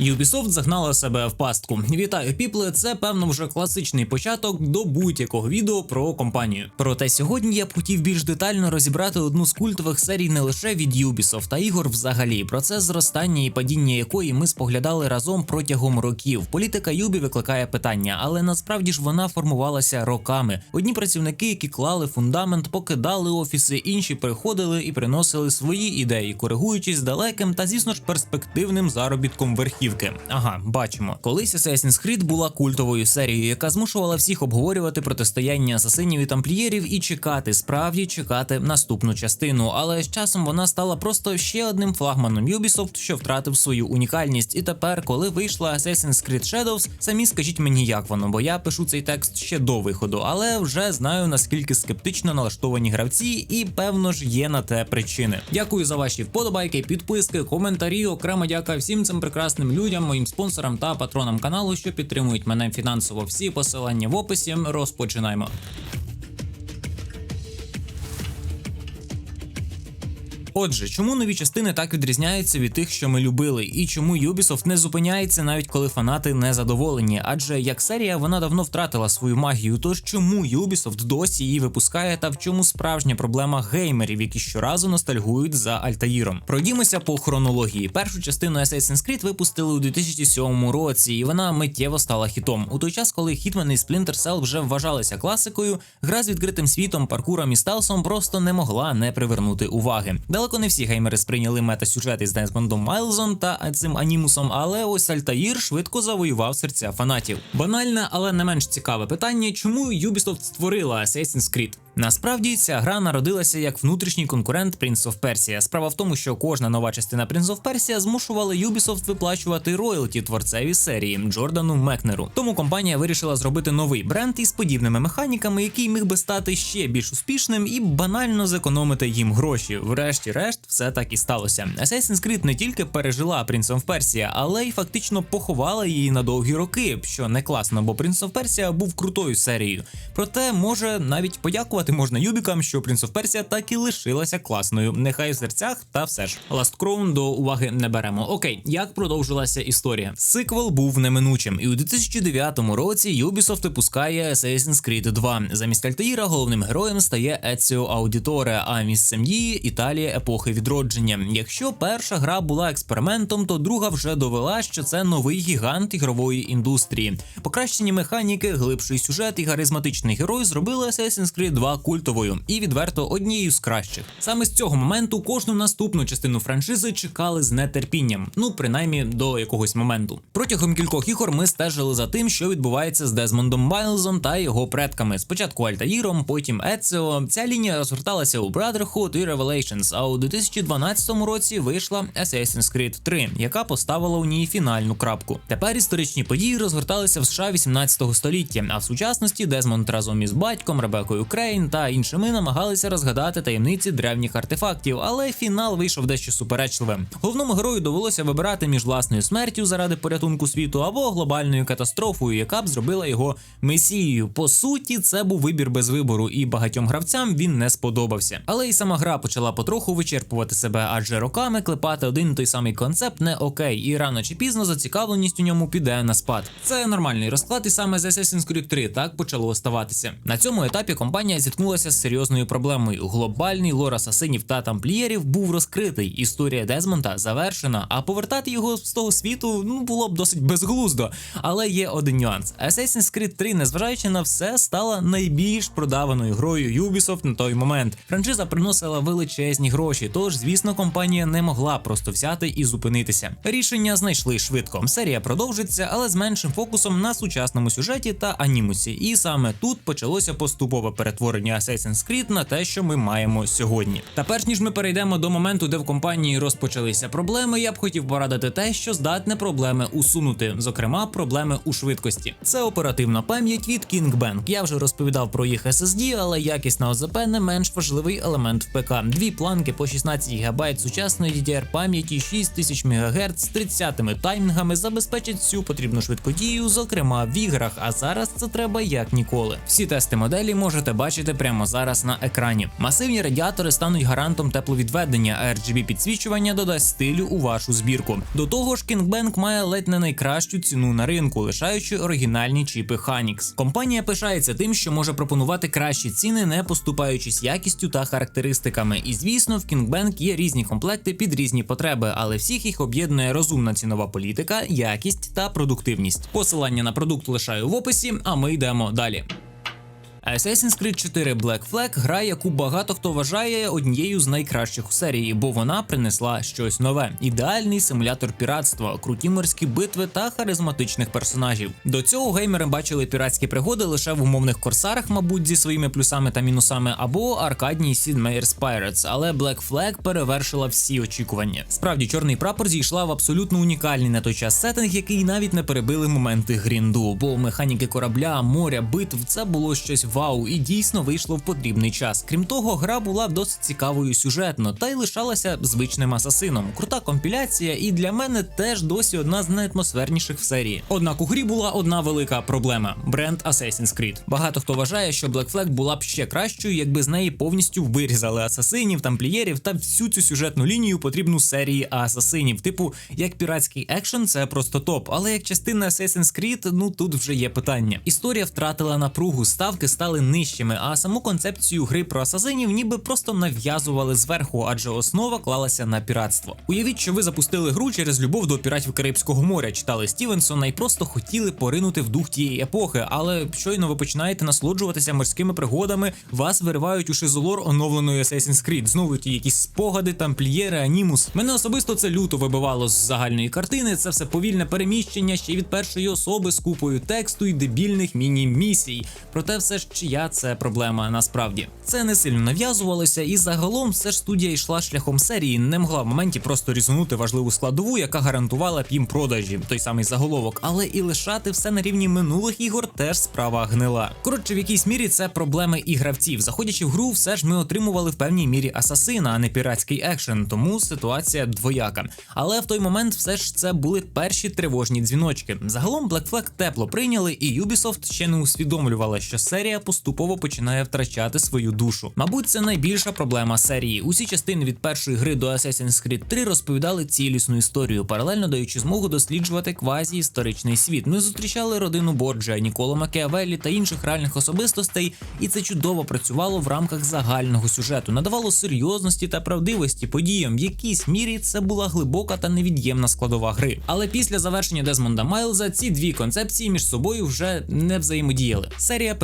Ubisoft загнала себе в пастку. Вітаю, піпле. Це певно вже класичний початок до будь-якого відео про компанію. Проте сьогодні я б хотів більш детально розібрати одну з культових серій не лише від Ubisoft, а ігор взагалі. Процес зростання і падіння якої ми споглядали разом протягом років. Політика Юбі викликає питання, але насправді ж вона формувалася роками. Одні працівники, які клали фундамент, покидали офіси, інші приходили і приносили свої ідеї, коригуючись далеким та, звісно ж, перспективним заробітком верхівки. Ага, бачимо. Колись Assassin's Creed була культовою серією, яка змушувала всіх обговорювати протистояння асасинів і тамплієрів і чекати, справді чекати наступну частину. Але з часом вона стала просто ще одним флагманом Ubisoft, що втратив свою унікальність. І тепер, коли вийшла Assassin's Creed Shadows, самі скажіть мені, як воно, бо я пишу цей текст ще до виходу, але вже знаю наскільки скептично налаштовані гравці, і певно ж є на те причини. Дякую за ваші вподобайки, підписки, коментарі. Окремо дяка всім цим прекрасним людям, моїм спонсорам та патронам каналу, що підтримують мене фінансово. Всі посилання в описі. Розпочинаємо. Отже, чому нові частини так відрізняються від тих, що ми любили, і чому Ubisoft не зупиняється навіть коли фанати не задоволені? Адже як серія вона давно втратила свою магію. Тож чому Ubisoft досі її випускає, та в чому справжня проблема геймерів, які щоразу ностальгують за Альтаїром? Пройдімося по хронології. Першу частину Assassin's Creed випустили у 2007 році, і вона миттєво стала хітом. У той час, коли Hitman і Splinter Cell вже вважалися класикою, гра з відкритим світом, паркуром і стелсом просто не могла не привернути уваги. Далеко не всі геймери сприйняли мета-сюжет із Дезмондом Майлзом та цим анімусом, але ось Альтаїр швидко завоював серця фанатів. Банальне, але не менш цікаве питання, чому Ubisoft створила Assassin's Creed? Насправді ця гра народилася як внутрішній конкурент Prince of Persia. Справа в тому, що кожна нова частина Prince of Persia змушувала Ubisoft виплачувати роялті творцеві серії Джордану Мекнеру. Тому компанія вирішила зробити новий бренд із подібними механіками, який міг би стати ще більш успішним і банально зекономити їм гроші. Врешті-решт, все так і сталося. Assassin's Creed не тільки пережила Prince of Persia, але й фактично поховала її на довгі роки, що не класно, бо Prince of Persia був крутою серією. Проте може навіть подякувати можна Юбікам, що of Persia так і лишилася класною. Нехай в серцях, та все ж. Last Crown до уваги не беремо. Окей, як продовжилася історія? Сиквел був неминучим, і у 2009 році Ubisoft випускає Assassin's Creed 2. Замість Альтаїра головним героєм стає Еціо Аудіторе, а місцем дії Італія епохи відродження. Якщо перша гра була експериментом, то друга вже довела, що це новий гігант ігрової індустрії. Покращені механіки, глибший сюжет і харизматичний герой зробили Assassin's Creed 2 культовою і відверто однією з кращих. Саме з цього моменту кожну наступну частину франшизи чекали з нетерпінням, ну принаймні до якогось моменту. Протягом кількох ігор ми стежили за тим, що відбувається з Дезмондом Майлзом та його предками. Спочатку Альтаїром, потім Еціо. Ця лінія розгорталася у Brotherhood і Revelations, а у 2012 році вийшла Assassin's Creed 3, яка поставила у ній фінальну крапку. Тепер історичні події розгорталися в США 18 століття, а в сучасності Дезмонд разом із батьком Ребекою Крейн та іншими намагалися розгадати таємниці древніх артефактів, але фінал вийшов дещо суперечливим. Головному герою довелося вибирати між власною смертю заради порятунку світу або глобальною катастрофою, яка б зробила його месією. По суті, це був вибір без вибору, і багатьом гравцям він не сподобався. Але і сама гра почала потроху вичерпувати себе, адже роками клепати один той самий концепт не окей, і рано чи пізно зацікавленість у ньому піде на спад. Це нормальний розклад, і саме з Assassin's Creed 3 так почало оставатися. На цьому етапі компанія зіткнулася з серйозною проблемою. Глобальний лор асасинів та тамплієрів був розкритий. Історія Дезмонта завершена, а повертати його з того світу ну було б досить безглуздо. Але є один нюанс: Assassin's Creed 3, незважаючи на все, стала найбільш продаваною грою Ubisoft на той момент. Франшиза приносила величезні гроші, тож, звісно, компанія не могла просто взяти і зупинитися. Рішення знайшли швидко. Серія продовжиться, але з меншим фокусом на сучасному сюжеті та анімусі. І саме тут почалося поступове перетворення Assassin's Creed на те, що ми маємо сьогодні. Та перш ніж ми перейдемо до моменту, де в компанії розпочалися проблеми, я б хотів порадити те, що здатне проблеми усунути, зокрема, проблеми у швидкості. Це оперативна пам'ять від KingBank. Я вже розповідав про їх SSD, але якісна ОЗП не менш важливий елемент в ПК. Дві планки по 16 ГБ сучасної DDR пам'яті 6000 МГц з 30 таймінгами забезпечать всю потрібну швидкодію, зокрема в іграх. А зараз це треба як ніколи. Всі тести моделі можете бачити бачите прямо зараз на екрані. Масивні радіатори стануть гарантом тепловідведення, а RGB підсвічування додасть стилю у вашу збірку. До того ж, Kingbank має ледь не найкращу ціну на ринку, лишаючи оригінальні чіпи Hynix. Компанія пишається тим, що може пропонувати кращі ціни, не поступаючись якістю та характеристиками. І звісно, в Kingbank є різні комплекти під різні потреби, але всіх їх об'єднує розумна цінова політика, якість та продуктивність. Посилання на продукт лишаю в описі, а ми йдемо далі. Assassin's Creed 4 Black Flag – гра, яку багато хто вважає однією з найкращих у серії, бо вона принесла щось нове: ідеальний симулятор піратства, круті морські битви та харизматичних персонажів. До цього геймери бачили піратські пригоди лише в умовних корсарах, мабуть, зі своїми плюсами та мінусами, або аркадній Sid Meier's Pirates, але Black Flag перевершила всі очікування. Справді, чорний прапор зійшла в абсолютно унікальний на той час сеттинг, який навіть не перебили моменти грінду, бо механіки корабля, моря, битв це було щось вау, і дійсно вийшло в потрібний час. Крім того, гра була досить цікавою сюжетно та й лишалася звичним асасином. Крута компіляція, і для мене теж досі одна з найатмосферніших в серії. Однак у грі була одна велика проблема: бренд Assassin's Creed. Багато хто вважає, що Black Flag була б ще кращою, якби з неї повністю вирізали асасинів, тамплієрів та всю цю сюжетну лінію потрібну серії асасинів. Типу, як піратський екшен, це просто топ. Але як частина Assassin's Creed, ну тут вже є питання. Історія втратила напругу, ставки стали нижчими, а саму концепцію гри про асасинів ніби просто нав'язували зверху, адже основа клалася на піратство. Уявіть, що ви запустили гру через любов до піратів Карибського моря, читали Стівенсона і просто хотіли поринути в дух тієї епохи. Але щойно ви починаєте насолоджуватися морськими пригодами, вас виривають у шизолор оновленої Assassin's Creed. Знову ті якісь спогади, тамплієри, анімус. Мене особисто це люто вибивало з загальної картини. Це все повільне переміщення ще від першої особи з купою тексту і дебільних міні-місій. Проте все ж чия це проблема насправді. Це не сильно нав'язувалося, і загалом все ж студія йшла шляхом серії, не могла в моменті просто різанути важливу складову, яка гарантувала б їм продажі, той самий заголовок, але і лишати все на рівні минулих ігор теж справа гнила. Коротше, в якійсь мірі це проблеми і гравців. Заходячи в гру, все ж ми отримували в певній мірі асасина, а не піратський екшен, тому ситуація двояка. Але в той момент все ж це були перші тривожні дзвіночки. Загалом Black Flag тепло прийняли, і Ubisoft ще не усвідомлювала, що серія поступово починає втрачати свою душу. Мабуть, це найбільша проблема серії. Усі частини від першої гри до Assassin's Creed 3 розповідали цілісну історію, паралельно даючи змогу досліджувати квазі історичний світ. Ми зустрічали родину Борджа, Ніколо Макіавеллі та інших реальних особистостей, і це чудово працювало в рамках загального сюжету, надавало серйозності та правдивості подіям. В якійсь мірі це була глибока та невід'ємна складова гри. Але після завершення Дезмонда Майлза ці дві концепції між собою вже не взаємодіяли. Серія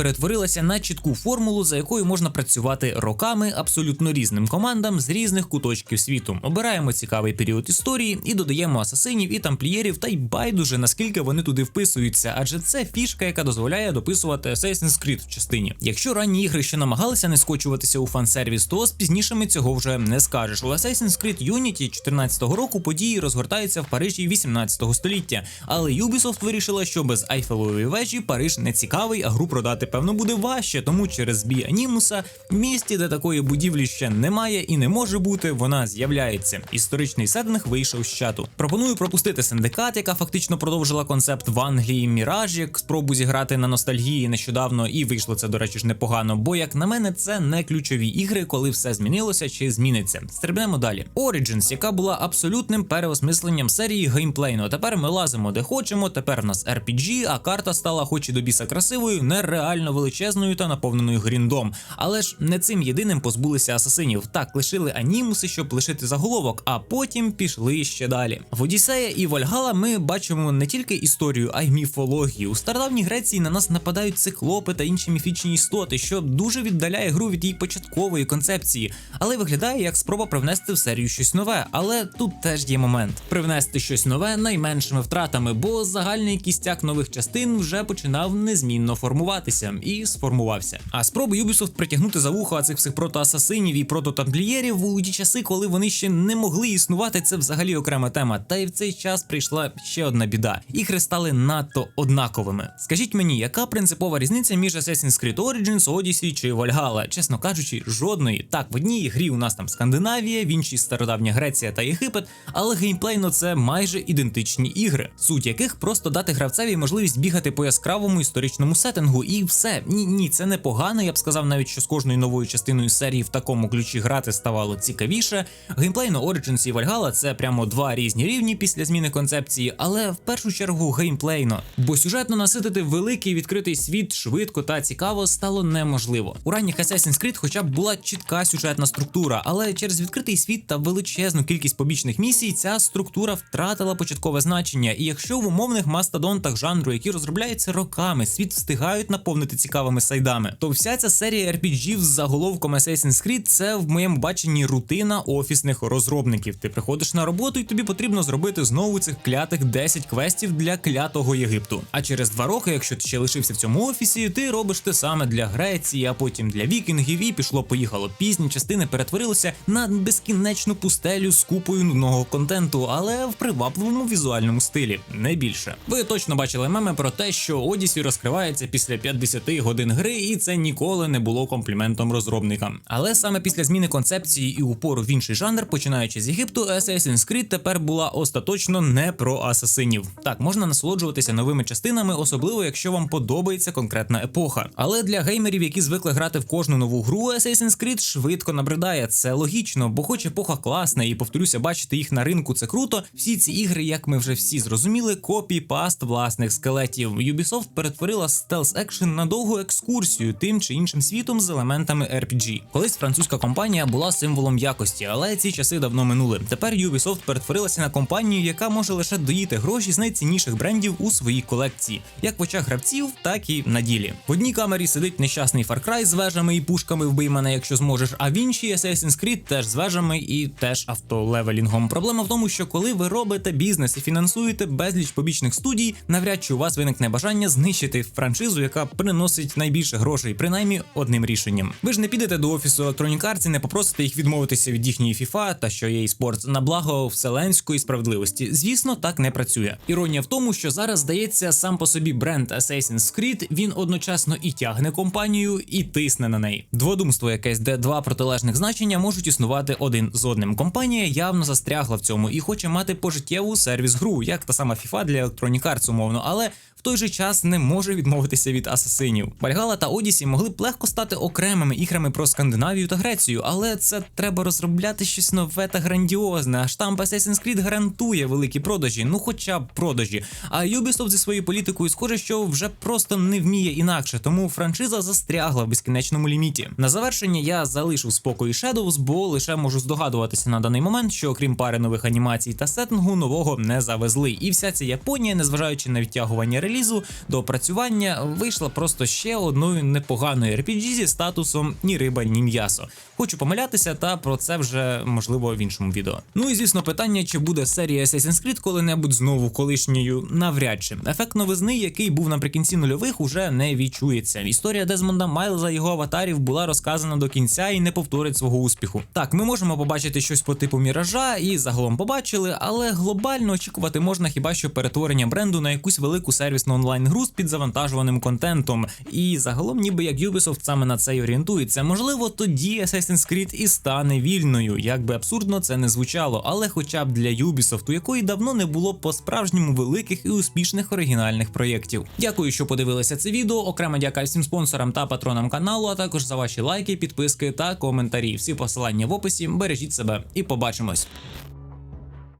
перетворилася на чітку формулу, за якою можна працювати роками абсолютно різним командам з різних куточків світу. Обираємо цікавий період історії і додаємо асасинів і тамплієрів, та й байдуже наскільки вони туди вписуються, адже це фішка, яка дозволяє дописувати Assassin's Creed в частині. Якщо ранні ігри ще намагалися не скочуватися у фан-сервіс, то з пізнішими цього вже не скажеш. У Assassin's Creed Unity 14 року події розгортаються в Парижі 18 століття, але Ubisoft вирішила, що без Айфелової вежі Париж не цікавий, а гру продати певно буде важче, тому через збій анімуса в місті, де такої будівлі ще немає і не може бути, вона з'являється. Історичний сеттинг вийшов з чату. Пропоную пропустити синдикат, яка фактично продовжила концепт в Англії Міраж, як спробу зіграти на ностальгії нещодавно, і вийшло це, до речі, ж непогано. Бо, як на мене, це не ключові ігри, коли все змінилося чи зміниться. Стрибнемо далі. Origins, яка була абсолютним переосмисленням серії геймплейну. Тепер ми лазимо де хочемо. Тепер в нас RPG, а карта стала, хоч і до біса красивою, нереально величезною та наповненою гріндом. Але ж не цим єдиним позбулися асасинів. Так, лишили анімуси, щоб лишити заголовок, а потім пішли ще далі. В Одіссея і Вальгала ми бачимо не тільки історію, а й міфологію. У стародавній Греції на нас нападають циклопи та інші міфічні істоти, що дуже віддаляє гру від її початкової концепції, але виглядає як спроба привнести в серію щось нове. Але тут теж є момент: привнести щось нове найменшими втратами, бо загальний кістяк нових частин вже починав незмінно формуватися і сформувався. А спроби Ubisoft притягнути за вухо цих всіх протоасасинів і прототамплієрів у ті часи, коли вони ще не могли існувати, це взагалі окрема тема. Та й в цей час прийшла ще одна біда. Ігри стали надто однаковими. Скажіть мені, яка принципова різниця між Assassin's Creed Origins, Odyssey чи Valhalla? Чесно кажучи, жодної. Так, в одній грі у нас там Скандинавія, в іншій стародавня Греція та Єгипет, але геймплейно це майже ідентичні ігри, суть яких просто дати гравцеві можливість бігати по яскравому історичному сеттингу, і все ні, ні, це не погано. Я б сказав навіть, що з кожною новою частиною серії в такому ключі грати ставало цікавіше. Геймплейно Origins і Valhalla – це прямо два різні рівні після зміни концепції, але в першу чергу геймплейно. Бо сюжетно наситити великий відкритий світ швидко та цікаво стало неможливо. У ранніх Assassin's Creed хоча б була чітка сюжетна структура, але через відкритий світ та величезну кількість побічних місій ця структура втратила початкове значення. І якщо в умовних мастодонтах жанру, які розробляються роками, світ встигають наповнити цікавими сайдами, то вся ця серія RPG з заголовком Assassin's Creed – це в моєму баченні рутина офісних розробників. Ти приходиш на роботу, і тобі потрібно зробити знову цих клятих 10 квестів для клятого Єгипту. А через два роки, якщо ти ще лишився в цьому офісі, ти робиш те саме для Греції, а потім для вікінгів, і пішло-поїхало. Пізні частини перетворилися на безкінечну пустелю з купою нудного контенту, але в привабливому візуальному стилі, не більше. Ви точно бачили меми про те, що Одісі розкривається після 50 годин гри, і це ніколи не було компліментом розробникам. Але саме після зміни концепції і упору в інший жанр, починаючи з Єгипту, Assassin's Creed тепер була остаточно не про асасинів. Так, можна насолоджуватися новими частинами, особливо якщо вам подобається конкретна епоха. Але для геймерів, які звикли грати в кожну нову гру, Assassin's Creed швидко набридає. Це логічно, бо хоч епоха класна, і повторюся, бачити їх на ринку це круто. Всі ці ігри, як ми вже всі зрозуміли, копій паст власних скелетів. Ubisoft перетворила стелс екшен на довгу екскурсію тим чи іншим світом з елементами RPG. Колись французька компанія була символом якості, але ці часи давно минули. Тепер Ubisoft перетворилася на компанію, яка може лише доїти гроші з найцінніших брендів у своїй колекції, як в очах гравців, так і на ділі. В одній камері сидить нещасний Far Cry з вежами і пушками вбий мене, якщо зможеш. А в іншій Assassin's Creed теж з вежами і теж автолевелінгом. Проблема в тому, що коли ви робите бізнес і фінансуєте безліч побічних студій, навряд чи у вас виникне бажання знищити франшизу, яка приносить найбільше грошей, принаймні одним рішенням. Ви ж не підете до офісу Electronic Arts і не попросите їх відмовитися від їхньої FIFA та що є спорт на благо вселенської справедливості. Звісно, так не працює. Іронія в тому, що зараз здається сам по собі бренд Assassin's Creed, він одночасно і тягне компанію, і тисне на неї. Дводумство якесь, де два протилежних значення можуть існувати один з одним. Компанія явно застрягла в цьому і хоче мати пожиттєву сервіс гру, як та сама FIFA для Electronic Arts, умовно, але в той же час не може відмовитися від асасинів. Вальгала та Одісі могли б легко стати окремими іграми про Скандинавію та Грецію, але це треба розробляти щось нове та грандіозне. А штамп Assassin's Creed гарантує великі продажі, ну хоча б продажі. А Ubisoft зі своєю політикою схоже, що вже просто не вміє інакше, тому франшиза застрягла в безкінечному ліміті. На завершення я залишу спокій Shadows, бо лише можу здогадуватися на даний момент, що окрім пари нових анімацій та сеттингу, нового не завезли. І вся ця Японія, незважаючи на відтягування релізу до опрацювання, вийшла просто ще одною непоганою RPG зі статусом ні риба, ні м'ясо. Хочу помилятися, та про це вже можливо в іншому відео. Ну і звісно, питання, чи буде серія Assassin's Creed коли-небудь знову колишньою, навряд чи ефект новизни, який був наприкінці нульових, уже не відчується. Історія Дезмонда Майлза його аватарів була розказана до кінця і не повторить свого успіху. Так, ми можемо побачити щось по типу міража і загалом побачили, але глобально очікувати можна хіба що перетворення бренду на якусь велику сервісну онлайн гру з підзавантажуваним контентом. І загалом, ніби як Ubisoft саме на це й орієнтується. Можливо, тоді Assassin's Creed і стане вільною, як би абсурдно це не звучало, але хоча б для Ubisoft, у якої давно не було по-справжньому великих і успішних оригінальних проєктів. Дякую, що подивилися це відео. Окремо дяка всім спонсорам та патронам каналу, а також за ваші лайки, підписки та коментарі. Всі посилання в описі. Бережіть себе і побачимось.